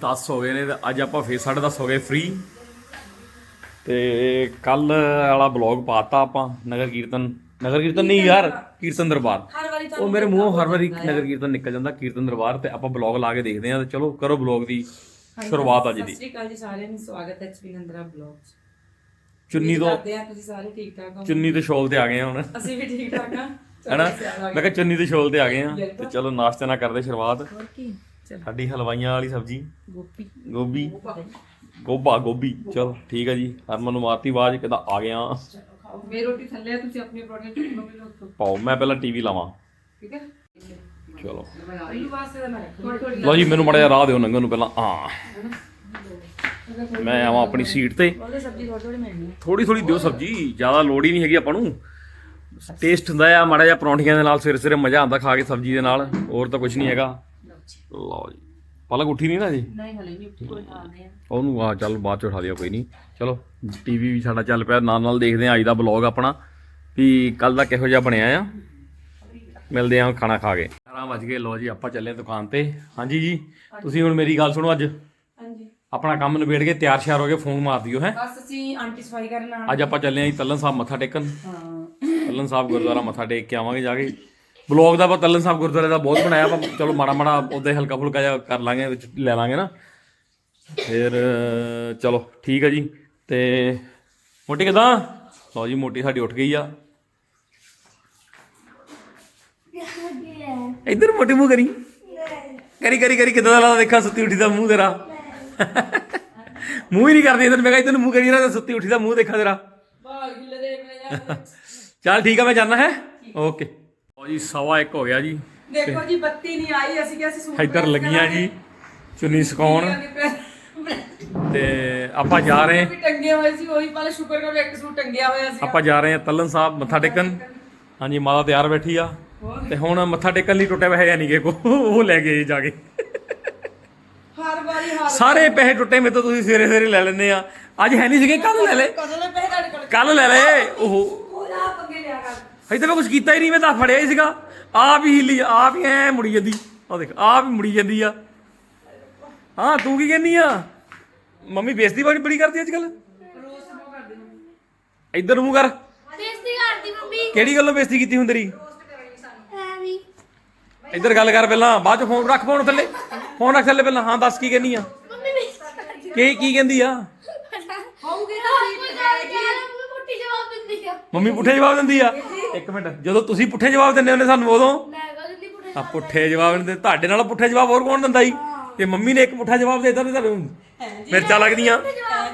10:30 ਹੋ ਗਏ ਨੇ ਤੇ ਅੱਜ ਆਪਾਂ ਫੇਰ 10:30 ਹੋ ਗਏ ਫ੍ਰੀ ਤੇ ਕੱਲ ਵਾਲਾ ਬਲੌਗ ਪਾਤਾ ਆਪਾਂ ਨਗਰ ਕੀਰਤਨ। ਨਗਰ ਕੀਰਤਨ ਨਹੀਂ ਯਾਰ ਕੀਰਤਨ ਦਰਬਾਰ। ਉਹ ਮੇਰੇ ਮੂੰਹੋਂ ਹਰ ਵਾਰੀ ਨਗਰ ਕੀਰਤਨ ਨਿਕਲ ਜਾਂਦਾ ਕੀਰਤਨ ਦਰਬਾਰ ਤੇ ਆਪਾਂ ਬਲੌਗ ਲਾ ਕੇ ਦੇਖਦੇ ਆਂ ਤੇ ਚਲੋ ਕਰੋ ਬਲੌਗ ਦੀ ਸ਼ੁਰੂਆਤ ਅੱਜ ਸਤਿ ਦੀ। ਸ਼੍ਰੀ ਅਕਾਲ ਜੀ ਸਾਰਿਆਂ ਨੂੰ ਸਵਾਗਤ ਹੈ ਐਚਪੀ ਨੰਦਰਾ ਬਲੌਗ ਚ। ਚੁੰਨੀ ਤੋਂ ਕਰਦੇ ਆ ਤੁਸੀਂ ਸਾਰੇ ਠੀਕ ਠਾਕ ਹੋ ਚੁੰਨੀ ਤੇ ਸ਼ੋਲ ਤੇ ਆ ਗਏ ਹੁਣ। ਅਸੀਂ ਵੀ ਠੀਕ ਠਾਕ ਆ ਹੈਨਾ ਮੈਂ ਕਿਹਾ ਚੁੰਨੀ ਤੇ ਸ਼ੋਲ ਤੇ ਆ ਗਏ ਆ ਤੇ ਚਲੋ ਨਾਸ਼ਤੇ ਨਾਲ ਕਰਦੇ ਸ਼ੁਰੂਆਤ। ਹੋਰ ਕੀ? ਸਾਡੀ ਹਲਵਾਈਆਂ ਵਾਲੀ ਸਬਜ਼ੀ। ਗੋਭੀ। ਗੋਭਾ। ਗੋਭੀ। ਚਲੋ ਠੀਕ ਹੈ ਜੀ। ਹਰਮਨ ਨੂੰ ਮਾਰਤੀ ਆਵਾਜ਼ ਕਹਿੰਦਾ ਆ ਗਿਆ। ਮੇਰੀ ਰੋਟੀ ਥੱਲੇ ਆ ਤੁਸੀਂ ਆਪਣੀ ਪਰੌਂਠੇ ਚੁੱਕ ਲਓ ਮੈਨੂੰ ਪਾਓ ਮੈਂ ਪਹਿਲਾਂ ਟੀਵੀ ਲਾਵਾਂ। ਠੀਕ ਹੈ? ਚਲੋ। ਲਓ ਜੀ ਮੈਨੂੰ ਮੜਿਆ ਰਾਹ ਦਿਓ ਨੰਗਨ ਨੂੰ ਪਹਿਲਾਂ। ਆ ਮੈਂ ਆਵਾਂ ਆਪਣੀ ਸੀਟ ਤੇ। ਉਹਦੇ ਸਬਜ਼ੀ ਥੋੜੀ ਥੋੜੀ ਮਿਲਣੀ ਹੈ ਥੋੜੀ ਥੋੜੀ ਦਿਓ ਸਬਜੀ ਜ਼ਿਆਦਾ ਲੋੜ ਹੀ ਨਹੀਂ ਹੈਗੀ ਆਪਾਂ ਨੂੰ। ਟੇਸਟ ਹੁੰਦਾ ਆ ਮਾੜਾ ਜਿਹਾ ਪਰੌਂਠੀਆਂ ਦੇ ਨਾਲ ਸਵੇਰੇ ਸਵੇਰੇ ਮਜ਼ਾ ਆਉਂਦਾ ਖਾ ਕੇ ਸਬਜੀ ਦੇ ਨਾਲ ਹੋਰ ਤਾਂ ਕੁਝ ਨਹੀਂ ਹੈਗਾ। ਲਓ ਜੀ। ਪਲਕ ਉੱਠੀ ਨਹੀਂ ਨਾ ਜੀ? ਨਹੀਂ ਹਲੇ ਨਹੀਂ ਉੱਠੀ ਕੋਈ ਖਾਣੇ ਆ। ਉਹਨੂੰ ਆ ਚੱਲ ਬਾਅਦ ਚ ਉਠਾ ਦਿਓ ਕੋਈ ਨਹੀਂ। ਚਲੋ ਟੀਵੀ ਵੀ ਸਾਡਾ ਚੱਲ ਪਿਆ ਨਾਲ ਨਾਲ ਦੇਖਦੇ ਆ ਅੱਜ ਦਾ ਬਲੌਗ ਆਪਣਾ ਵੀ ਕੱਲ ਦਾ ਕਿਹੋ ਜਿਹਾ ਬਣਿਆ ਆ। ਮਿਲਦੇ ਆ ਖਾਣਾ ਖਾ ਕੇ। 11 ਵਜ ਗਏ ਲੋ ਜੀ ਆਪਾਂ ਚੱਲੇ ਦੁਕਾਨ ਤੇ। ਹਾਂਜੀ ਜੀ ਤੁਸੀਂ ਹੁਣ ਮੇਰੀ ਗੱਲ ਸੁਣੋ ਅੱਜ। ਹਾਂਜੀ। ਆਪਣਾ ਕੰਮ ਨਿਬੇੜ ਕੇ ਤਿਆਰ ਸ਼ਿਆਰ ਹੋ ਕੇ ਫੋਨ ਮਾਰ ਦਿਓ ਹੈ। ਬਸ ਅਸੀਂ ਆਂਟੀ ਸਫ਼ਾਈ ਕਰਨ ਆਉਣਾ। ਅੱਜ ਆਪਾਂ ਚੱਲੇ ਆਂ ਜੀ ਤੱਲਨ ਸਾਹਿਬ ਮੱਥਾ ਟੇਕਣ। ਹਾਂ। ਤੱਲਨ ਸਾਹਿਬ ਗੁਰਦੁਆਰਾ ਮੱਥਾ ਟੇਕ ਕੇ ਆਵਾਂਗੇ ਜਾ ਕੇ। ਬਲੌਗ ਦਾ ਆਪਾਂ ਤੱਲਨ ਸਾਹਿਬ ਗੁਰਦੁਆਰੇ ਦਾ ਬਹੁਤ ਬਣਾਇਆ ਆਪਾਂ। ਚਲੋ ਮਾੜਾ ਮਾੜਾ ਉਹਦੇ ਹਲਕਾ ਫੁਲਕਾ ਜਿਹਾ ਕਰ ਲਾਂਗੇ ਵਿੱਚ ਲੈ ਲਾਂਗੇ ਨਾ। ਫਿਰ ਚਲੋ ਠੀਕ ਹੈ ਜੀ। ਤੇ ਮੋਟੀ ਕਿਦਾਂ? ਲਓ ਜੀ ਮੋਟੀ ਸਾਡੀ ਉੱਠ ਗਈ ਆ। ਇੱਧਰ ਮੋਟੀ ਮੂੰਹ ਕਰੀ। ਕਰੀ ਕਰੀ ਕਰੀ ਕਿਦਾਂ ਦਾ ਲੱਗਦਾ? ਦੇਖਾਂ ਸੁੱਤੀ ਉੱਠੀ ਦਾ ਮੂੰਹ ਤੇਰਾ। ਮੂੰਹ ਹੀ ਨਹੀਂ ਕਰਦੀ ਇਧਰ। ਮੈਂ ਕਿਹਾ ਇਧਰ ਮੂੰਹ ਕਰੀ ਨਾ ਸੁੱਤੀ ਉੱਠੀ ਦਾ ਮੂੰਹ ਦੇਖਾਂ ਤੇਰਾ। ਚੱਲ ਠੀਕ ਆ ਮੈਂ ਜਾਣਾ ਹੈ? ਓਕੇ। ਲਓ ਜੀ ਸਵਾ ਇੱਕ ਹੋ ਗਿਆ ਜੀ। ਦੇਖੋ ਜੀ ਬੱਤੀ ਨਹੀਂ ਆਈ ਅਸੀਂ ਕਿ ਅਸੀਂ ਸੂਟ ਇੱਧਰ ਲੱਗੀਆਂ ਜੀ ਚੁੰਨੀ ਸੁਕਾਉਣ ਵੀ ਤੇ ਆਪਾਂ ਜਾ ਰਹੇ ਟੰਗੇ ਹੋਏ ਸੀ ਉਹੀ ਪਹਿਲੇ ਸ਼ੁਕਰ ਕਰੋ ਇੱਕ ਸੂਟ ਟੰਗਿਆ ਹੋਇਆ ਸੀ। ਆਪਾਂ ਜਾ ਰਹੇ ਹਾਂ ਤੱਲਨ ਸਾਹਿਬ ਮੱਥਾ ਟੇਕਣ। ਹਾਂਜੀ। ਮਾਤਾ ਤਿਆਰ ਬੈਠੀ ਆ। ਤੇ ਹੁਣ ਮੱਥਾ ਟੇਕਣ ਲਈ ਟੁੱਟੇ ਪੈਸੇ ਨਹੀਂ ਕਿ ਕੋ ਉਹ ਲੈ ਗਏ ਜਾ ਕੇ। ਹਰ ਵਾਰੀ ਹਰ ਸਾਰੇ ਪੈਸੇ ਟੁੱਟੇ ਮੇਰੇ ਤੋਂ ਤੁਸੀਂ ਸਵੇਰੇ ਸਵੇਰੇ ਲੈ ਲੈਂਦੇ ਆ। ਅੱਜ ਹੈ ਨਹੀਂ ਸੀਗੇ ਕੱਲ ਲੈ ਲੈ ਕਦੋਂ ਦੇ ਪੈਸੇ ਤੁਹਾਡੇ ਕੋਲ? ਕੱਲ ਲੈ ਲੈ ਉਹ। ਉਹ ਆ ਪੰਗੇ ਲਿਆ ਕਰ। ਅਜੇ ਤਾਂ ਮੈਂ ਕੁਝ ਕੀਤਾ ਹੀ ਨਹੀਂ ਮੈਂ ਤਾਂ ਫੜਿਆ ਹੀ ਸੀਗਾ। ਆਪ ਹੀ ਹਿੱਲੀ ਆਪ ਹੀ ਐ ਮੁੜੀ ਜਾਂਦੀ। ਉਹ ਦੇਖ ਆਪ ਹੀ ਮੁੜੀ ਜਾਂਦੀ ਆ। ਹਾਂ ਤੂੰ ਕੀ ਕਹਿੰਦੀ ਆ? ਮੰਮੀ ਬੇਇੱਜ਼ਤੀ ਬੜੀ ਬੜੀ ਕਰਦੀ ਅੱਜ ਕੱਲ ਇੱਧਰ ਨੂੰ ਮੂੰਹ ਕਰ। ਬੇਇੱਜ਼ਤੀ ਕਰਦੀ ਮੰਮੀ। ਕਿਹੜੀ ਗੱਲੋਂ ਬੇਇੱਜ਼ਤੀ ਕੀਤੀ ਹੁੰਦੀ ਤੇਰੀ? ਐਵੇਂ। ਇੱਧਰ ਗੱਲ ਕਰ ਪਹਿਲਾਂ ਬਾਅਦ ਚ ਫੋਨ ਰੱਖ ਫੋਨ ਥੱਲੇ। ਫੋਨ ਰੱਖ ਥੱਲੇ ਪਹਿਲਾਂ। ਹਾਂ ਦੱਸ ਕੀ ਕਹਿੰਦੀ ਆ? ਮੰਮੀ ਬੇਇੱਜ਼ਤੀ ਕਰਦੀ ਕੀ ਕੀ ਕਹਿੰਦੀ ਆ? ਹੋਊਗੀ ਕੋਈ ਗੱਲ ਨਹੀਂ ਯਾਰ ਮੰਮੀ ਪੁੱਠੀ ਜਵਾਬ ਦਿੰਦੀ ਆ। ਮੰਮੀ ਪੁੱਠੇ ਜਵਾਬ ਦਿੰਦੀ ਆ? ਇੱਕ ਮਿੰਟ ਜਦੋਂ ਤੁਸੀਂ ਪੁੱਠੇ ਜਵਾਬ ਦਿੰਦੇ ਹੁੰਦੇ ਸਾਨੂੰ ਉਦੋਂ? ਮੈਂ ਕਹ ਦਿੰਦੀ ਪੁੱਠੇ ਆ ਪੁੱਠੇ ਜਵਾਬ ਦਿੰਦੇ ਤੁਹਾਡੇ ਨਾਲ ਪੁੱਠੇ ਜਵਾਬ ਹੋਰ ਕੌਣ ਦਿੰਦਾ ਜੀ? ਤੇ ਮੰਮੀ ਨੇ ਇੱਕ ਪੁੱਠਾ ਜਵਾਬ ਦੇਤਾ ਤੇ ਤੁਹਾਨੂੰ ਮਿਰਚਾਂ ਲੱਗਦੀਆਂ?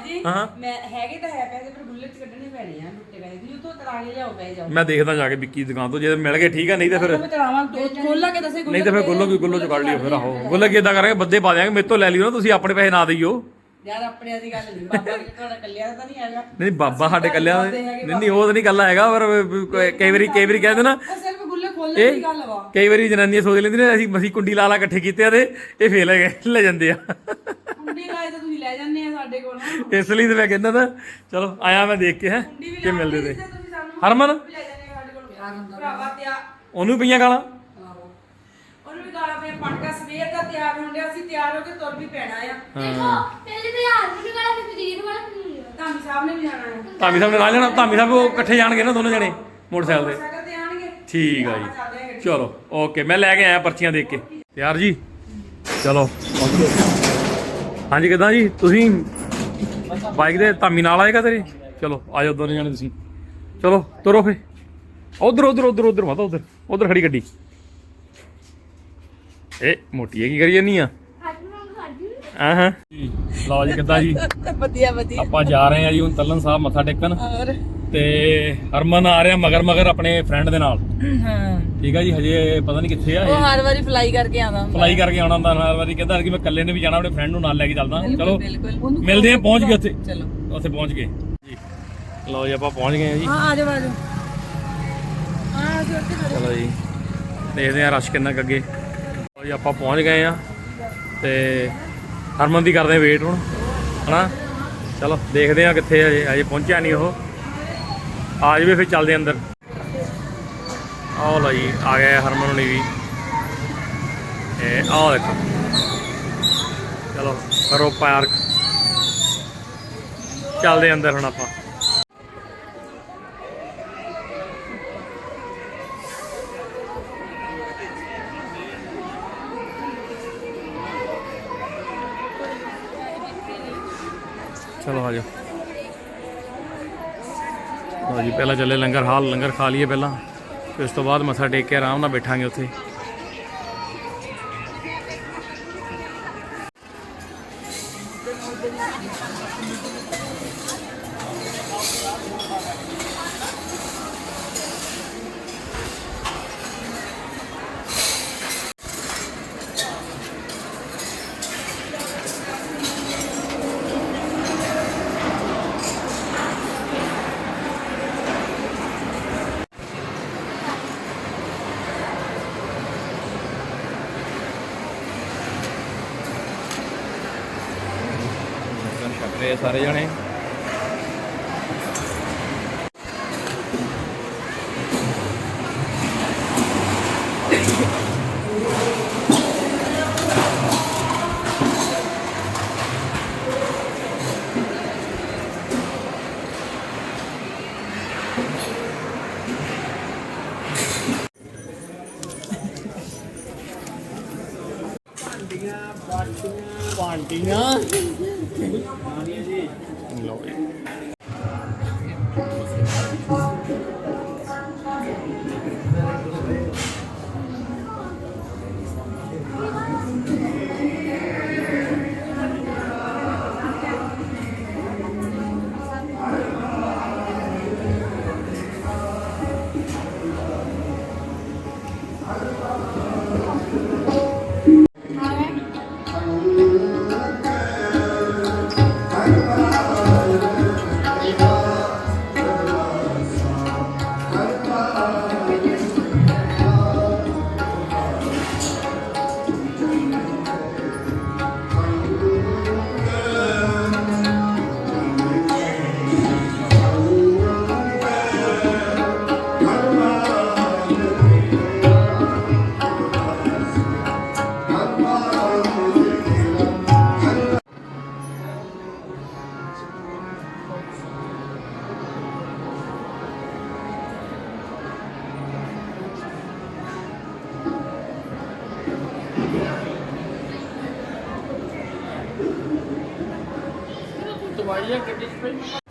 ਜੀ ਹਾਂ। ਮੈਂ ਹੈਗੇ ਤਾਂ ਹੈ ਪੈਸੇ ਪਰ ਬੁੱਲਟ ਚ ਕੱਢਣੇ ਪੈਣੇ ਆ ਲੁੱਟੇ ਪੈਸੇ। ਤੁਸੀਂ ਉਤੋਂ ਤਰਾ ਕੇ ਲਿਆਓ ਪੈ ਜਾਓ। ਮੈਂ ਦੇਖਦਾ ਜਾ ਕੇ ਵਿੱਕੀ ਦੀ ਦੁਕਾਨ ਤੋਂ ਜੇ ਮਿਲ ਗਏ ਠੀਕ ਆ ਨਹੀਂ ਤਾਂ ਫਿਰ ਮੈਂ ਤਰਾਵਾਂ ਦੋ ਖੋਲ ਲਾ ਕੇ ਦੱਸੇ ਨਹੀਂ ਤਾਂ ਫਿਰ ਗੁੱਲੋ ਕੀ ਗੁੱਲੋ ਚ ਕੱਢ ਲਿਓ ਫਿਰ ਆਹੋ। ਗੁੱਲੋ ਕੀ ਇਦਾਂ ਕਰਾਂਗੇ ਬੱਦੇ ਪਾ ਦਿਆਂਗੇ ਮੇਰੇ ਤੋਂ ਲੈ ਲਿਓ ਨਾ ਤੁਸੀਂ ਆਪਣੇ ਪੈਸੇ ਨਾ ਦਈਓ। ਯਾਰ ਆਪਣੇ ਦੀ ਗੱਲ ਨਹੀਂ ਬਾਬਾ ਤੁਹਾਡਾ ਕੱਲਿਆ ਤਾਂ ਨਹੀਂ ਹੈਗਾ। ਨਹੀਂ ਬਾਬਾ ਸਾਡੇ ਕੱਲਿਆਂ ਦੇ ਨਹੀਂ ਨਹੀਂ ਉਹ ਤਾਂ ਨਹੀਂ ਗੱਲ ਹੈਗਾ ਪਰ ਕਈ ਵਾਰੀ ਕਈ ਵਾਰੀ ਕਹਿੰਦੇ ਨਾ ਸਿਰਫ ਗੁੱਲੇ ਖੋਲਣ ਦੀ ਗੱਲ ਵਾ। ਕਈ ਵਾਰੀ ਜਨਾਨੀਆਂ ਸੋਚ ਲੈਂਦੀਆਂ ਨੇ ਅਸੀਂ ਅਸੀਂ ਕੁੰਡੀ ਲਾ ਲਾ ਇਕੱਠੇ ਕੀਤੇ ਆ ਤੇ ਇਹ ਫੇਲ ਹੈਗੇ ਲੈ ਜਾਂਦੇ ਆ। ਕੁੰਡੀ ਲਾਏ ਤਾਂ ਤੁਸੀਂ ਲੈ ਜਾਂਦੇ ਆ ਸਾਡੇ ਕੋਲ ਇਸ ਲਈ ਤੇ ਮੈਂ ਕਹਿੰਦਾ ਨਾ ਚਲੋ ਆਇਆ ਮੈਂ ਦੇਖ ਕੇ ਹੈ ਕਿ ਮਿਲਦੇ ਤੇ ਹਰਮਨ? ਕੋਲ। ਭਰਾਵਾ ਤੇ ਉਹਨੂੰ ਪਈਆਂ ਗਾਲਾਂ? ਗਾਲਾਂ ਪਈਆਂ ਪਟਕਾ ਸਵੇਰ ਦਾ ਤਿਆਰ ਹੋਣ ਡਿਆ ਅਸੀਂ ਤਿਆਰ ਹੋ ਕੇ ਤੁਰ ਵੀ ਪੈਣਾ ਆ। ਦੇਖੋ ਮੇਰੇ ਤੇ ਯਾਰ ਨੂੰ ਕਹਣਾ ਕਿ ਤੀਰ ਵਾਲਾ ਨਹੀਂ ਧਾਮੀ ਸਾਹਿਬ ਨੇ ਵੀ ਜਾਣਾ ਹੈ ਧਾਮੀ ਸਾਹਿਬ ਨੇ ਨਾਲ ਜਾਣਾ ਧਾਮੀ ਸਾਹਿਬ ਉਹ ਇਕੱਠੇ ਜਾਣਗੇ ਨਾ ਦੋਨੋਂ ਜਣੇ ਮੋਟਰਸਾਈਕਲ ਤੇ। ਸਾਈਕਲ ਤੇ ਆਣਗੇ। ਠੀਕ ਆ ਜੀ। ਚੱਲਦੇ ਆ ਚਲੋ ਓਕੇ ਮੈਂ ਲੈ ਕੇ ਆਇਆ ਪਰਚੀਆਂ ਦੇਖ ਕੇ। ਤਿਆਰ ਜੀ? ਚਲੋ ਹਾਂਜੀ ਕਿਦਾਂ ਜੀ? ਤੁਸੀਂ ਬਾਈਕ ਦੇ ਧਾਮੀ ਨਾਲ ਆਏਗਾ ਤੇਰੇ? ਚਲੋ ਆਜੋ ਦੋਨੇ ਜਣੇ ਤੁਸੀਂ। ਚਲੋ ਤੁਰੋ ਫੇ ਉਧਰ ਉਧਰ ਉਧਰ ਉਧਰ ਮਾਤਾ ਉਧਰ। ਉਧਰ ਖੜੀ ਗੱਡੀ। ਏ ਮੋਟੀ ਹੈ ਕੀ ਕਰੀ ਜਾਨੀ ਆ? ਅੱਜ ਮੈਂ ਖਾਦੀ ਹਾਂ ਹਾਂ ਲਓ ਜੀ ਕਿੱਦਾਂ ਜੀ? ਵਧੀਆ ਵਧੀਆ। ਆਪਾਂ ਜਾ ਰਹੇ ਆ ਜੀ ਹੁਣ ਤੱਲਨ ਸਾਹਿਬ ਮੱਥਾ ਟੇਕਣ। ਔਰ ਤੇ ਹਰਮਨ ਆ ਰਿਹਾ ਮਗਰ ਮਗਰ ਆਪਣੇ ਫਰੈਂਡ ਦੇ ਨਾਲ। ਹਾਂ। ਠੀਕ ਆ ਜੀ ਹਜੇ ਪਤਾ ਨਹੀਂ ਕਿੱਥੇ ਆ ਉਹ ਇਹ ਹਰ ਵਾਰੀ ਫਲਾਈ ਕਰਕੇ ਆਉਂਦਾ ਹੁੰਦਾ। ਫਲਾਈ ਕਰਕੇ ਆਉਣਾ ਹੁੰਦਾ ਹਰ ਵਾਰੀ ਕਹਿੰਦਾ ਕਿ ਮੈਂ ਇਕੱਲੇ ਨੇ ਵੀ ਜਾਣਾ ਆਪਣੇ ਫਰੈਂਡ ਨੂੰ ਨਾਲ ਲੈ ਕੇ ਚੱਲਦਾ। ਚਲੋ ਬਿਲਕੁਲ। ਮਿਲਦੇ ਆ ਪਹੁੰਚ ਗਏ ਉੱਥੇ। ਚਲੋ। ਉੱਥੇ ਪਹੁੰਚ ਗਏ। ਜੀ। ਲਓ ਜੀ ਆਪਾਂ ਪਹੁੰਚ ਗਏ ਆ ਜੀ। ਹਾਂ ਆ ਜਾਓ ਆ ਜਾਓ। ਖੜੇ ਚਲੋ ਜੀ। ਦੇਖਦੇ ਆ ਰਸ਼ ਕਿੰਨਾ ਕੁ ਅੱਗੇ। ਜੀ, ਆਪਾਂ ਪਹੁੰਚ ਗਏ ਆ ਤੇ ਹਰਮਨ ਦੀ ਕਰਦੇ ਵੇਟ ਹੁਣ, ਹਨਾ? ਚਲੋ, ਦੇਖਦੇ ਆ ਕਿੱਥੇ ਅਜੇ ਅਜੇ ਪਹੁੰਚਿਆ ਨਹੀਂ ਉਹ। ਆ ਜਾਵੇ ਫਿਰ ਚੱਲਦੇ ਅੰਦਰ। ਆਹ ਲਓ ਜੀ, ਆ ਗਏ ਹਰਮਨ ਹੁਣੀ ਵੀ। ਇਹ ਆਹ ਦੇਖੋ। ਚਲੋ ਕਰੋ ਪਾਰਕ। ਚੱਲਦੇ ਅੰਦਰ ਹੁਣ ਆਪਾਂ। ਚਲੋ ਆ ਜਾਓ ਲਓ ਜੀ ਪਹਿਲਾਂ ਚੱਲੇ ਲੰਗਰ ਹਾਲ ਲੰਗਰ ਖਾ ਲਈਏ ਪਹਿਲਾਂ ਫਿਰ ਉਸ ਤੋਂ ਬਾਅਦ ਮੱਥਾ ਟੇਕ ਕੇ ਆਰਾਮ ਨਾਲ ਬੈਠਾਂਗੇ ਉੱਥੇ ਲੰਗਰ ਛਕ ਰਹੇ ਆ ਸਾਰੇ ਜਣੇ Olha que despeito.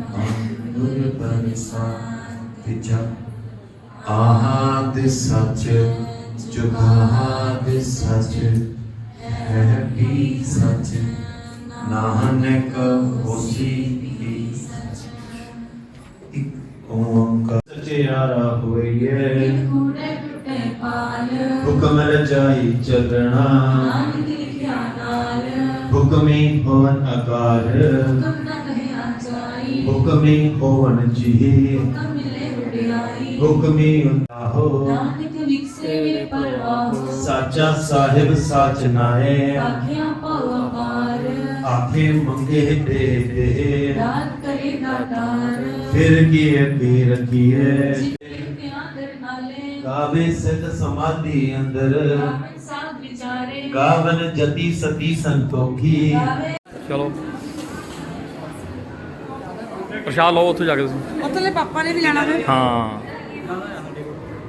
ਸਹਿ ਗੁਰ ਬਰਸਾ ਵਿਚਾ ਆਹਾਦ ਸਚ ਜੁਗਾਦ ਸਚ ਹੈ ਵੀ ਸਚ? ਨਾਨਕ ਹੋਸੀ ਵੀ ਸਚ? ਇਕ ਓੰਕਾਰ। ਸਚਿਆਰਾ ਹੋਈਏ। ਕੂੜੇ ਟੁੱਟੇ ਪਾਲ ਹੁਕਮ ਰਜਾਈ ਚੱਲਣਾ। ਨਾਨਕ ਲਿਖਿਆ ਨਾਲ। ਹੁਕਮੀ ਹੋਵਨ ਆਕਾਰ ਹੁਕਮ ਹੁਕਮੀ ਹੋਵਨ ਜੀ ਹੁਕਮ ਮਿਲੇ ਵਡਿਆਈ। ਹੁਕਮੀ ਹੁੰਦਾਹੋ ਨਾਨਕ ਵਿਖਸੇ ਵੇ ਪਰਵਾਹ ਸਾਚਾ ਸਾਹਿਬ ਸਾਚ ਨਾਏ ਆਖਿਆ ਪਾਉ ਅਪਾਰ। ਆਖੇ ਮੰਗੇ ਦੇ ਦੇ। ਦਾਤ ਕਰੇ ਦਾਤਾਰ। ਫਿਰ ਕੀ ਅੱਗੇ ਰਖੀਏ ਗਾਵੇ ਸਿਧ ਸਮਾਧੀ ਅੰਦਰ। ਗਾਵਨ ਜਤੀ ਸਤੀ ਸੰਤੋਖੀ। ਚਲੋ। ਪ੍ਰਸ਼ਾਦ ਲਓ ਉੱਥੇ ਜਾ ਕੇ ਤੁਸੀਂ। ਉਤਲੇ ਪਾਪਾ ਨੇ ਵੀ ਲੈਣਾ ਵੇ ਹਾਂ।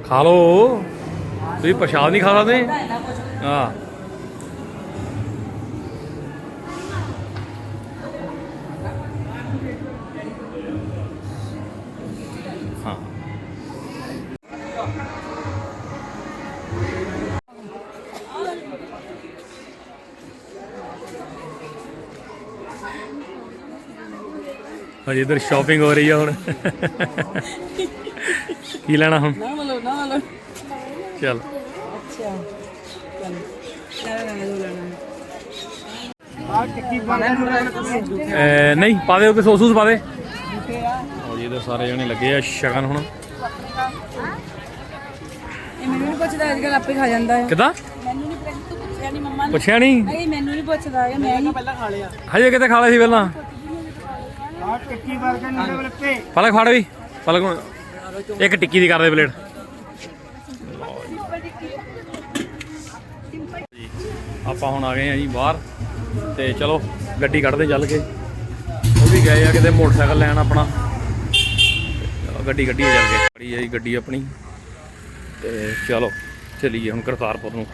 ਖਾ ਲਓ। ਤੁਸੀਂ ਪ੍ਰਸ਼ਾਦ ਨਹੀਂ ਖਾ ਸਕਦੇ? ਹਾਂ। ਹਜੇ ਇਧਰ ਸ਼ਾਪਿੰਗ ਹੋ ਰਹੀ ਆ ਹੁਣ। ਕੀ ਲੈਣਾ ਹੁਣ? ਨਾ ਮਲੋ ਨਾ ਮਲੋ ਚੱਲ। ਅੱਛਾ। ਚੱਲ। ਲੈਣਾ ਅਹ ਨਹੀਂ ਪਾ ਸੋਸੂਸ ਦੇ ਜੀ ਸਾਰੇ ਜਣੇ ਲੱਗੇ ਆ ਸ਼ਗਨ ਹੁਣ। ਇਹ ਮੈਨੂੰ ਨਹੀਂ ਪੁੱਛਦਾ ਅੱਜ ਕੱਲ ਆਪੇ ਖਾ ਜਾਂਦਾ ਹੈ ਕਿਦਾਂ? ਮੈਨੂੰ ਨਹੀਂ ਤੂੰ ਪੁੱਛਿਆ ਨਹੀਂ ਮੰਮਾ ਨੇ। ਪੁੱਛਿਆ ਨਹੀਂ ਨਹੀਂ ਮੈਨੂੰ ਨਹੀਂ ਪੁੱਛਦਾ ਮੈਂ ਹੀ ਪਹਿਲਾਂ ਖਾ ਲਿਆ। ਹਜੇ ਕਿਤੇ ਖਾ ਲਿਆ ਸੀ ਪਹਿਲਾਂ? ਪਲਕ ਫੜ ਵੀ। ਪਲਕ ਹੁਣ ਇੱਕ ਟਿੱਕੀ ਦੀ ਕਰ ਦੇ ਪਲੇਟ। ਜੀ, ਆਪਾਂ ਹੁਣ ਆ ਗਏ ਆ ਜੀ ਬਾਹਰ ਤੇ ਚਲੋ ਗੱਡੀ ਕੱਢਦੇ ਚੱਲ ਕੇ। ਉਹ ਵੀ ਗਏ ਆ ਕਿਤੇ ਮੋਟਰਸਾਈਕਲ ਲੈਣ ਆਪਣਾ। ਚਲੋ ਗੱਡੀ ਗੱਡੀ ਚੱਲ ਕੇ। ਖੜੀ ਆ ਜੀ ਗੱਡੀ ਆਪਣੀ। ਤੇ ਚਲੋ ਚਲੀਏ ਹੁਣ ਕਰਤਾਰਪੁਰ ਨੂੰ।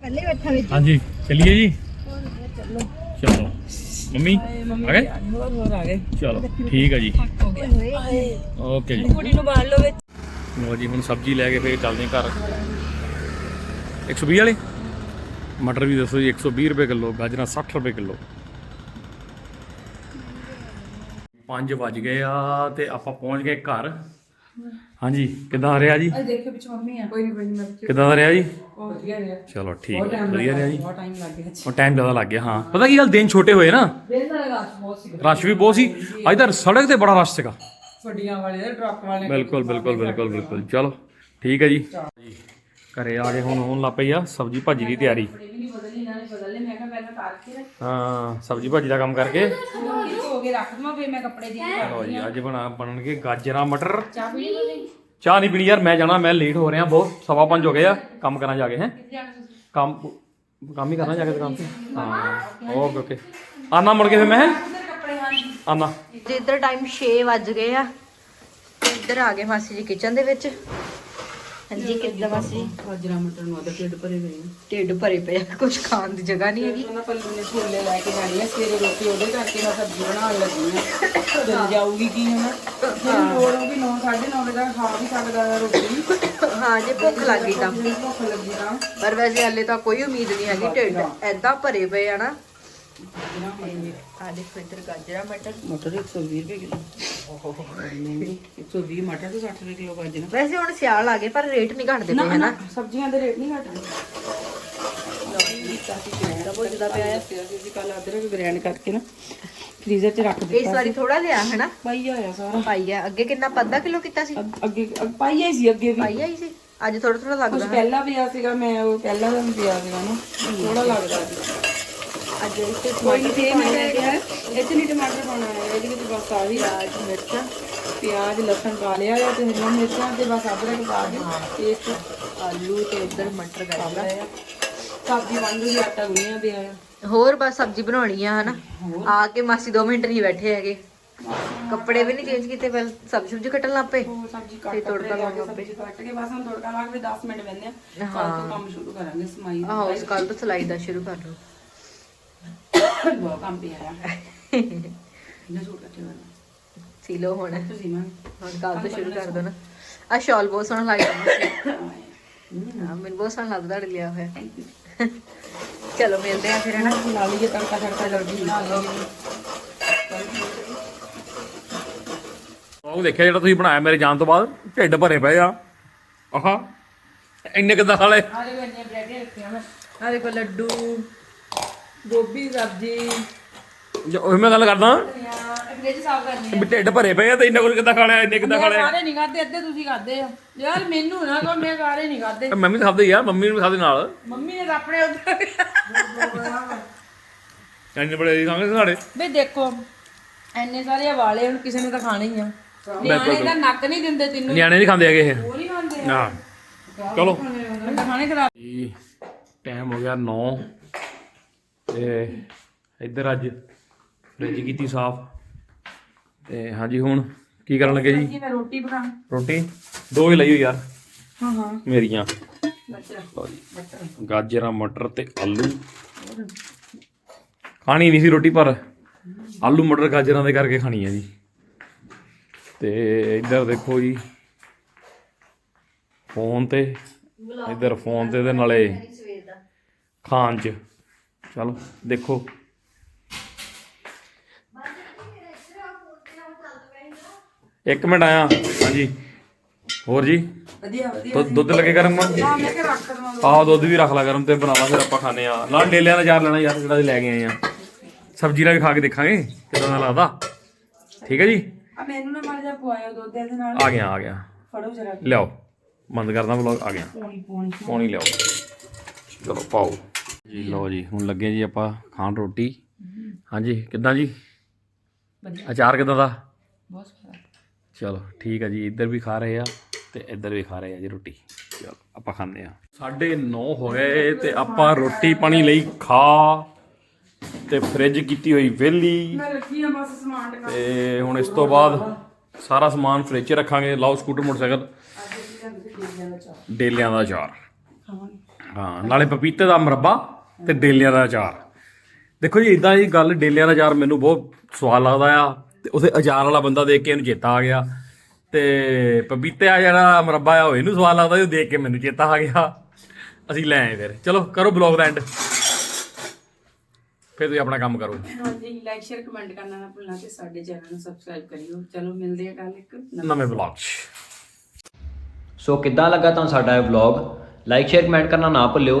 ਪਹਿਲੇ ਬੈਠਾ ਵਿੱਚ। ਹਾਂਜੀ ਚਲਿਏ ਜੀ। ਚਲੋ। ਮੰਮੀ? ਆ ਗਏ? ਹੋਰ ਹੋਰ ਆ ਗਏ। ਚਲੋ ਠੀਕ ਹੈ ਜੀ ਓਕੇ ਜੀ। ਕੁੜੀ ਨੂੰ ਬਾਹਰ ਲੋ ਵਿੱਚ। ਲੋ ਜੀ ਹੁਣ ਸਬਜ਼ੀ ਲੈ ਕੇ ਫੇਰ ਚੱਲਦੇ ਘਰ। 120 ਵਾਲੇ? ਮਟਰ ਵੀ ਦੱਸੋ ਜੀ 120 ਰੁਪਏ ਕਿਲੋ ਗਾਜਰਾਂ 60 ਰੁਪਏ ਕਿਲੋ। 5 ਵੱਜ ਗਏ ਆ ਤੇ ਆਪਾਂ ਪਹੁੰਚ ਗਏ ਘਰ। ਹਾਂਜੀ ਕਿੱਦਾਂ ਰਿਹਾ ਜੀ? ਅੱਜ ਦੇਖੋ ਪਿੱਛੇ ਮੰਮੀ ਆ। ਕੋਈ ਨਹੀਂ ਕੋਈ ਨਹੀਂ ਮੈਂ ਕਿੱਦਾਂ ਦਾ ਰਿਹਾ ਜੀ? ਬਹੁਤ ਵਧੀਆ ਰਿਹਾ। ਚਲੋ ਠੀਕ ਹੈ ਵਧੀਆ ਰਿਹਾ ਜੀ। ਬਹੁਤ ਟਾਈਮ ਲੱਗ ਗਿਆ ਉਹ ਟਾਈਮ ਜ਼ਿਆਦਾ ਲੱਗ ਗਿਆ ਹਾਂ। ਪਤਾ ਕੀ ਗੱਲ ਦਿਨ ਛੋਟੇ ਹੋਏ ਨਾ। ਦਿਨ ਦਾ ਲਗਾ ਬਹੁਤ ਸੀ ਰਸ਼ ਵੀ ਬਹੁਤ ਸੀ। ਅੱਜ ਤਾਂ ਸੜਕ ਤੇ ਬੜਾ ਰਸ਼ ਸੀਗਾ। ਵੱਡੀਆਂ ਵਾਲੇ ਦੇ ਟਰੱਕ ਵਾਲੇ। ਬਿਲਕੁਲ ਬਿਲਕੁਲ ਬਿਲਕੁਲ ਬਿਲਕੁਲ। ਚਲੋ ਠੀਕ ਹੈ ਜੀ। ਘਰੇ ਆ ਕੇ ਹੁਣ ਹੋਣ ਲੱਗ ਪਈ ਆ ਸਬਜੀ ਭਾਜੀ ਦੀ ਤਿਆਰੀ। ਵੀ ਨਹੀਂ ਬਦਲੀ ਨਾ ਬਦਲੇ ਮੈਂ ਕਿਹਾ ਪਹਿਲਾਂ ਕਰਕੇ ਰੱਖ। ਹਾਂ ਸਬਜੀ ਭਾਜੀ ਦਾ ਕੰਮ ਕਰਕੇ। ਕੇ ਰੱਖ ਦਵਾਂ ਫੇਰ ਮੈਂ ਕੱਪੜੇ ਦੀ ਲਓ ਜੀ ਅੱਜ ਬਣਾ ਬਣਨਗੇ ਗਾਜਰਾਂ ਮਟਰ। ਚਾਹ ਪੀਣੀ ਤੁਸੀਂ? ਚਾਹ ਨਹੀਂ ਪੀਣੀ ਯਾਰ ਮੈਂ ਜਾਣਾ ਮੈਂ ਲੇਟ ਹੋ ਰਿਹਾ ਬਹੁਤ ਸਵਾ ਪੰਜ ਹੋ ਗਏ ਆ ਕੰਮ ਕਰਾਂ ਜਾ ਕੇ ਹੈ? ਕੰਮ ਕੰਮ ਹੀ ਕਰਨਾ ਜਾ ਕੇ ਦੁਕਾਨ ਤੇ। ਹਾਂ। Okay okay. ਆਨਾ ਮੁੜ ਕੇ ਫਿਰ ਮੈਂ ਆਨਾ। ਤੇ ਇੱਧਰ ਟਾਈਮ 6 ਵੱਜ ਗਏ ਆ ਤੇ ਇੱਧਰ ਆ ਗਏ ਮਾਸੀ ਜੀ ਕਿਚਨ ਦੇ ਵਿੱਚ। ਹਾਂਜੀ ਕਿੱਦਾਂ ਜੀ ਗਾਜਰਾ ਮਟਰ ਨੂੰ ਆਦਾ ਢਿੱਡ ਭਰੇ ਗਏ ਢਿੱਡ ਭਰੇ ਪਏ ਆ ਕੁਝ ਖਾਣ ਦੀ ਜਗ੍ਹਾ ਨਹੀਂ ਹੈਗੀ। ਉਹਨਾਂ ਪੱਲੂ ਨੇ ਛੋਲੇ ਲੈ ਕੇ ਜਾਣੀ ਹੈ ਸਵੇਰੇ ਰੋਟੀ ਉਹਦੇ ਕਰਕੇ ਮੈਂ ਸਬਜ਼ੀ ਬਣਾਉਣ ਲੱਗੀ ਹਾਂ। ਚਲ ਜਾਊਗੀ ਕੀ ਹੁਣ? ਮੈਨੂੰ ਲੋੜ ਹੋਊਗੀ 9 9:30 ਵਜੇ ਤੱਕ ਖਾ ਵੀ ਸਕਦਾ ਹੈ ਰੋਟੀ। ਹਾਂ ਜੇ ਭੁੱਖ ਲੱਗ ਗਈ ਤਾਂ। ਜੇ ਭੁੱਖ ਲੱਗੀ ਤਾਂ। ਪਰ ਵੈਸੇ ਹਲੇ ਤਾਂ ਕੋਈ ਉਮੀਦ ਨਹੀਂ ਹੈਗੀ ਢਿੱਡ ਐਦਾਂ ਭਰੇ ਪਏ ਆ ਨਾ। ਆ ਦੇਖੋ ਇੱਧਰ ਗਾਜਰਾ ਮਟਰ। ਮਟਰ 120 ਰੁਪਏ ਕਿਲੋ। ਓਹੋ। ਮਹਿੰਗੀ 120 ਮਟਰ ਤੇ 60 ਰੁਪਏ ਕਿਲੋ ਗਾਜਰ। ਵੈਸੇ ਹੁਣ ਸਿਆਲ ਆ ਗਏ ਪਰ ਰੇਟ ਨਹੀਂ ਘਟਦੇ ਨਾ ਪਏ ਹਨਾ? ਨਾ ਸਬਜ਼ੀਆਂ ਦੇ ਰੇਟ ਨਹੀਂ ਘਟਦੇ। ਤਾਂ ਪੁੱਛਦਾ ਪਿਆ ਆ। ਅਸੀਂ ਕੱਲ ਅਦਰਕ ਗ੍ਰੈਂਡ ਕਰਕੇ ਨਾ ਫ੍ਰੀਜ਼ਰ 'ਚ ਰੱਖ ਇਸ ਦਿੱਤਾ ਵਾਰੀ ਥੋੜਾ ਲਿਆ ਹਨਾ? ਪਾਈਆ ਆ ਸਾਰਾ। ਪਾਈ ਆ। ਅੱਗੇ ਕਿੰਨਾ ਅੱਧਾ ਕਿਲੋ ਕੀਤਾ ਸੀ? ਅੱਗ- ਅੱਗੇ ਅੱਗ- ਪਾਈਆ ਹੀ ਸੀ ਅੱਗੇ ਵੀ। ਪਾਈ ਆਈ ਸੀ? ਅੱਜ ਥੋੜਾ ਥੋੜਾ ਕੁਝ ਲੱਗਦਾ ਪਹਿਲਾਂ ਪਿਆ ਸੀਗਾ ਮੈਂ ਉਹ ਪਹਿਲਾਂ ਦਾ ਵੀ ਪਿਆ ਸੀਗਾ ਨਾ। ਥੋੜਾ ਲੱਗਦਾ ਸੀ। ਅੱਜ ਇੱਥੇ ਕੋਈ ਨਹੀਂ ਤੇ ਮੈਂ ਕਿਹਾ ਇਹ 'ਚ ਨਹੀਂ ਟਮਾਟਰ ਪਾਉਣਾ ਹੈ ਇਹਦੇ ਵਿੱਚ ਬਸ ਆਹੀ ਪਿਆਜ਼ ਮਿਰਚਾਂ ਪਿਆਜ਼ ਲਸਣ ਪਾ ਲਿਆ ਆ ਤੇ ਹਰੀਆਂ ਮਿਰਚਾਂ ਤੇ ਬਸ ਅਦਰਕ ਪਾ ਕੇ ਪੇਸਟ ਆਲੂ ਤੇ ਇੱਧਰ ਮਟਰ ਗਾਜਰਾ ਸਬਜ਼ੀ ਬਣ ਗਈ ਆਟਾ ਗੁੰਨਿਆ ਪਿਆ ਆ। ਹੋਰ ਬਸ ਸਬਜ਼ੀ ਬਣਾਉਣੀ ਆ ਹਨਾ? ਆ ਕੇ ਮਾਸੀ 2 ਮਿੰਟ ਨਹੀਂ ਬੈਠੇ ਹੈਗੇ। ਕੱਪੜੇ ਵੀ ਨਹੀਂ ਚੇਂਜ ਕੀਤੇ ਪਹਿਲ ਸਬਜ਼ੀ ਸੁਬਜ਼ੀ ਕੱਟਣ ਲੱਗ ਪਏ? ਸਬਜ਼ੀ ਕੱਟ ਤੇ ਤੜਕਾ ਕੱਟ ਕੇ ਬਸ ਹੁਣ ਤੜਕਾ ਲਾ ਕੇ 10 ਮਿੰਟ ਬੰਨੇ ਆ। ਕੱਲ ਤੋਂ ਕੰਮ ਸ਼ੁਰੂ ਕਰਾਂਗੇ ਸਮਾਈ ਦਾ। ਆਹੋ ਕੱਲ ਤੋਂ ਸਲਾਈ ਦਾ ਸ਼ੁਰੂ ਕਰ ਲਓ। ਬਹੁਤ ਕੰਮ ਪਿਆ ਆ। ਇਹਨਾਂ ਸੂਟ ਕੱਟੇ ਹੋਏ ਸੀ ਲਓ ਹੁਣ। ਤੁਸੀਂ ਮੈਂ। ਹੁਣ ਕੱਲ ਤੋਂ ਸ਼ੁਰੂ ਕਰ ਦੋ ਨਾ। ਆ ਸ਼ਾਲ ਬਹੁਤ ਸੋਹਣਾ ਲੱਗਦਾ ਹਾਂ ਮੈਨੂੰ ਬਹੁਤ ਸੋਹਣਾ ਲੱਗਦਾ ਤੁਹਾਡੇ ਲਿਆ ਹੋਇਆ। ਚਲੋ ਮਿਲਦੇ ਆ ਫਿਰ ਹਨਾ? ਲਾ ਲਈਏ ਤੜਕਾ ਤੜਕਾ ਜਲਦੀ। ਬਣਾ ਲਈਏ ਉਹ ਦੇਖਿਆ ਜਿਹੜਾ ਤੁਸੀਂ ਬਣਾਇਆ ਮੇਰੇ ਜਾਣ ਤੋਂ ਬਾਅਦ? ਢਿੱਡ ਭਰੇ ਪਏ ਆ। ਆਹਾ ਇੰਨੇ ਕਿੱਦਾਂ ਖਾ ਲਏ ਆ ਦੇਖੋ ਇੰਨੇ ਬ੍ਰੈਡ ਰੱਖੀਆਂ ਮੈਂ। ਆ ਦੇਖੋ ਲੱਡੂ। ਗੋਭੀ ਸਬਜ਼ੀ। ਜੋ ਉਹ ਮੈਂ ਗੱਲ ਕਰਦਾ। ਫ੍ਰਿਜ ਸਾਫ਼ ਕਰਨੀ ਵੀ ਢਿੱਡ ਭਰੇ ਪਏ ਆ ਤੇ ਇੰਨਾ ਕੁਝ ਕਿੱਦਾਂ ਖਾ ਲਿਆ ਇੰਨੇ ਕਿੱਦਾਂ ਖਾ ਮੈਂ ਲਿਆ ਸਾਰੇ ਨਹੀਂ ਖਾਦੇ ਅੱਧੇ ਤੁਸੀਂ ਖਾਦੇ ਆ। ਯਾਰ ਮੈਨੂੰ ਨਾ ਕਹੋ ਮੈਂ ਸਾਰੇ ਨਹੀਂ ਖਾਦੇ ਮੰਮੀ ਤਾਂ ਖਾਦੇ ਯਾਰ ਮੰਮੀ ਨੂੰ ਵੀ ਖਾਦੇ ਨਾਲ। ਮੰਮੀ ਨੇ ਤਾਂ ਆਪਣੇ ਉੱਧਰ ਇੰਨੇ ਬੜੇ ਖਾਂਗੇ ਸਾਡੇ। ਬਈ ਦੇਖੋ ਐਨੇ ਸਾਰੇ ਵਾਲੇ ਹੁਣ ਕਿਸੇ ਨੇ ਤਾਂ ਖਾਣੇ ਹੀ ਆ। ਨਿਆਣੇ ਦਾ ਨੱਕ ਨਹੀਂ ਦਿੰਦੇ ਤੈਨੂੰ। ਨਿਆਣੇ ਨਹੀਂ ਖਾਂਦੇ ਹੈਗੇ ਇਹ। ਉਹ ਨਹੀਂ ਖਾਂਦੇ। ਹਾਂ ਚਲੋ। ਮੈਂ ਖਾਣੇ ਖਰਾਬ। ਜੀ ਟਾਈਮ ਹੋ ਗਿਆ 9 ਤੇ ਇੱਧਰ ਅੱਜ ਫ੍ਰਿਜ ਕੀਤੀ ਸਾਫ਼। ਤੇ ਹਾਂਜੀ ਹੁਣ ਕੀ ਕਰਨ ਲੱਗੇ ਜੀ? ਜੀ ਮੈਂ ਰੋਟੀ ਬਣਾ ਰੋਟੀ? ਦੋ ਹੀ ਲਈ ਹੋਈ ਯਾਰ। ਹਾਂ ਹਾਂ। ਮੇਰੀਆਂ। ਬੱਚਾ। ਲਓ ਜੀ। ਗਾਜਰਾਂ ਮਟਰ ਤੇ ਆਲੂ। ਖਾਣੀ ਨਹੀਂ ਸੀ ਰੋਟੀ ਪਰ ਆਲੂ ਮਟਰ ਗਾਜਰਾਂ ਦੇ ਕਰਕੇ ਖਾਣੀ ਹੈ ਜੀ। ਤੇ ਇੱਧਰ ਦੇਖੋ ਜੀ। ਫੋਨ ਤੇ ਇੱਧਰ ਫੋਨ ਤੇ ਤੇ ਨਾਲੇ ਖਾਣ ਚ। ਚਲੋ ਦੇਖੋ। ਇੱਕ ਮਿੰਟ ਆਇਆ। ਹਾਂਜੀ। ਹੋਰ ਜੀ? ਵਧੀਆ ਵਧੀਆ ਦੁੱਧ- ਲੱਗੇ ਗਰਮ? ਹਾਂ ਆਹੋ ਦੁੱਧ ਵੀ ਰੱਖ ਲਾ ਗਰਮ ਤੇ ਬਣਾ ਲਾ ਫਿਰ ਆਪਾਂ ਖਾਣੇ ਆ ਨਾਲ ਡੇਲਿਆਂ ਦਾ ਚਾਰ ਲੈਣਾ ਯਾਰ ਜਿਹੜਾ ਅਸੀਂ ਲੈ ਕੇ ਆਏ ਆ। ਸਬਜ਼ੀ ਨਾਲ ਵੀ ਖਾ ਕੇ ਦੇਖਾਂਗੇ ਕਿਦਾਂ ਦਾ ਲੱਗਦਾ ਠੀਕ ਹੈ ਜੀ? ਆ ਗਿਆ ਆ ਗਿਆ। ਲਿਆਓ। ਬੰਦ ਕਰਦਾ ਵਲੌਗ ਆ ਗਿਆ। ਪੋਣੀ। ਪਾਣੀ ਲਿਆਓ। ਚਲੋ ਪਾਓ। ਜੀ ਲਓ ਜੀ ਹੁਣ ਲੱਗੇ ਜੀ ਆਪਾਂ ਖਾਣ ਰੋਟੀ। ਹਾਂਜੀ ਕਿੱਦਾਂ ਜੀ? ਵਧੀਆ। ਅਚਾਰ ਕਿੱਦਾਂ ਦਾ? ਬਹੁਤ ਸਾਰਾ ਚਲੋ ਠੀਕ ਹੈ ਜੀ ਇੱਧਰ ਵੀ ਖਾ ਰਹੇ ਆ ਤੇ ਇੱਧਰ ਵੀ ਖਾ ਰਹੇ ਆ ਜੀ ਰੋਟੀ। ਚਲੋ ਆਪਾਂ ਖਾਂਦੇ ਆ। 9:30 ਹੋ ਗਏ ਤੇ ਆਪਾਂ ਰੋਟੀ ਪਾਣੀ ਲਈ ਖਾ ਤੇ ਫ੍ਰਿਜ ਕੀਤੀ ਹੋਈ ਵਿਹਲੀ। ਮੈਂ ਰੱਖੀ ਆ ਬਸ ਸਮਾਨ ਟਕਾ ਤੇ ਹੁਣ ਇਸ ਤੋਂ ਬਾਅਦ ਸਾਰਾ ਸਮਾਨ ਫ੍ਰਿਜ 'ਚ ਰੱਖਾਂਗੇ। ਲਾਓ ਸਕੂਟਰ ਮੋਟਰਸਾਈਕਲ। ਡੇਲਿਆਂ ਦਾ ਖਾਵਾਂਗੇ। ਹਾਂ ਨਾਲੇ ਪਪੀਤੇ ਦਾ ਮੁਰੱਬਾ ਤੇ ਡੇਲਿਆਂ ਦਾ ਅਚਾਰ। ਦੇਖੋ ਜੀ ਇਦਾਂ ਦੀ ਗੱਲ ਡੇਲਿਆਂ ਦਾ ਅਚਾਰ ਮੈਨੂੰ ਬਹੁਤ ਸਵਾਦ ਲੱਗਦਾ ਆ। ਤੇ ਉਥੇ ਅਚਾਰ ਵਾਲਾ ਬੰਦਾ ਦੇਖ ਕੇ ਇਹਨੂੰ ਚੇਤਾ ਆ ਗਿਆ। ਤੇ ਪਪੀਤੇ ਆ ਜਿਹੜਾ ਮੁਰੱਬਾ ਆ ਉਹ ਇਹਨੂੰ ਸਵਾਦ ਲੱਗਦਾ ਉਹ ਦੇਖ ਕੇ ਮੈਨੂੰ ਚੇਤਾ ਆ ਗਿਆ। ਅਸੀਂ ਲੈ ਆਏ ਫਿਰ। ਚਲੋ ਕਰੋ ਬਲੌਗ ਦਾ ਐਂਡ। ਫਿਰ ਤੁਸੀਂ ਆਪਣਾ ਕੰਮ ਕਰੋ। ਹਾਂਜੀ ਲਾਈਕ ਸ਼ੇਅਰ ਕਮੈਂਟ ਕਰਨਾ ਨਾ ਭੁੱਲਣਾ ਤੇ ਸਾਡੇ ਚੈਨਲ ਨੂੰ ਸਬਸਕ੍ਰਾਈਬ ਕਰਿਓ। ਚਲੋ ਮਿਲਦੇ ਆ ਕੱਲ ਇੱਕ ਨਵੇਂ ਨਵੇਂ ਬਲੌਗ 'ਚ। ਸੋ ਕਿੱਦਾਂ ਲੱਗਾ ਤੁਹਾਨੂੰ ਸਾਡਾ ਇਹ ਵਲੌਗ ਲਾਈਕ ਸ਼ੇਅਰ ਕਮੈਂਟ ਕਰਨਾ ਨਾ ਭੁੱਲਿਓ।